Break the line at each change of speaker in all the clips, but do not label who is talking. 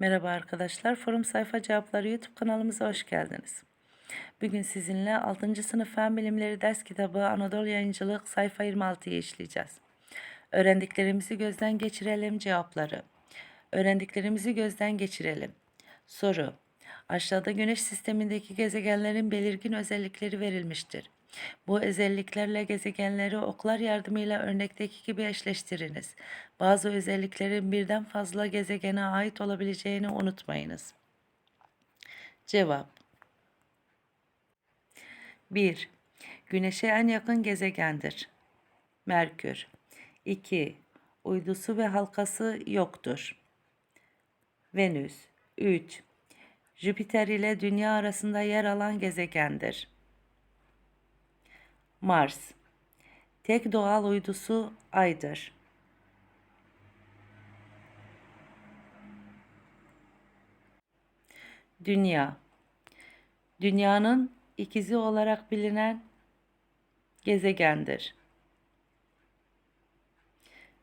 Merhaba arkadaşlar, Forum Sayfa Cevapları YouTube kanalımıza hoş geldiniz. Bugün sizinle 6. sınıf Fen Bilimleri ders kitabı Anadolu Yayıncılık sayfa 26'yı işleyeceğiz. Öğrendiklerimizi gözden geçirelim cevapları. Öğrendiklerimizi gözden geçirelim. Soru. Aşağıda Güneş sistemindeki gezegenlerin belirgin özellikleri verilmiştir. Bu özelliklerle gezegenleri oklar yardımıyla örnekteki gibi eşleştiriniz. Bazı özelliklerin birden fazla gezegene ait olabileceğini unutmayınız. Cevap 1. Güneşe en yakın gezegendir. Merkür 2. Uydusu ve halkası yoktur. Venüs 3. Jüpiter ile Dünya arasında yer alan gezegendir. Mars Tek doğal uydusu Ay'dır. Dünya Dünyanın ikizi olarak bilinen gezegendir.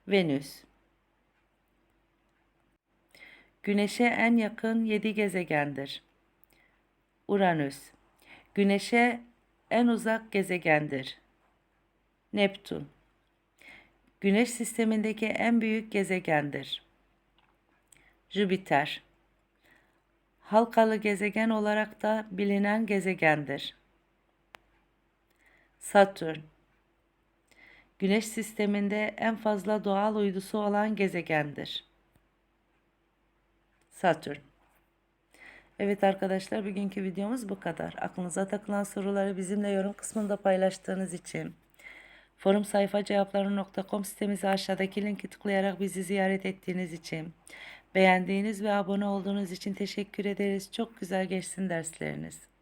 Venüs Güneşe en yakın yedi gezegendir. Uranüs Güneşe en uzak gezegendir. Neptün Güneş sistemindeki en büyük gezegendir. Jüpiter Halkalı gezegen olarak da bilinen gezegendir. Satürn Güneş sisteminde en fazla doğal uydusu olan gezegendir. Satürn Evet arkadaşlar bugünkü videomuz bu kadar. Aklınıza takılan soruları bizimle yorum kısmında paylaştığınız için forum sayfa cevapları.com sitemizi aşağıdaki linki tıklayarak bizi ziyaret ettiğiniz için beğendiğiniz ve abone olduğunuz için teşekkür ederiz. Çok güzel geçsin dersleriniz.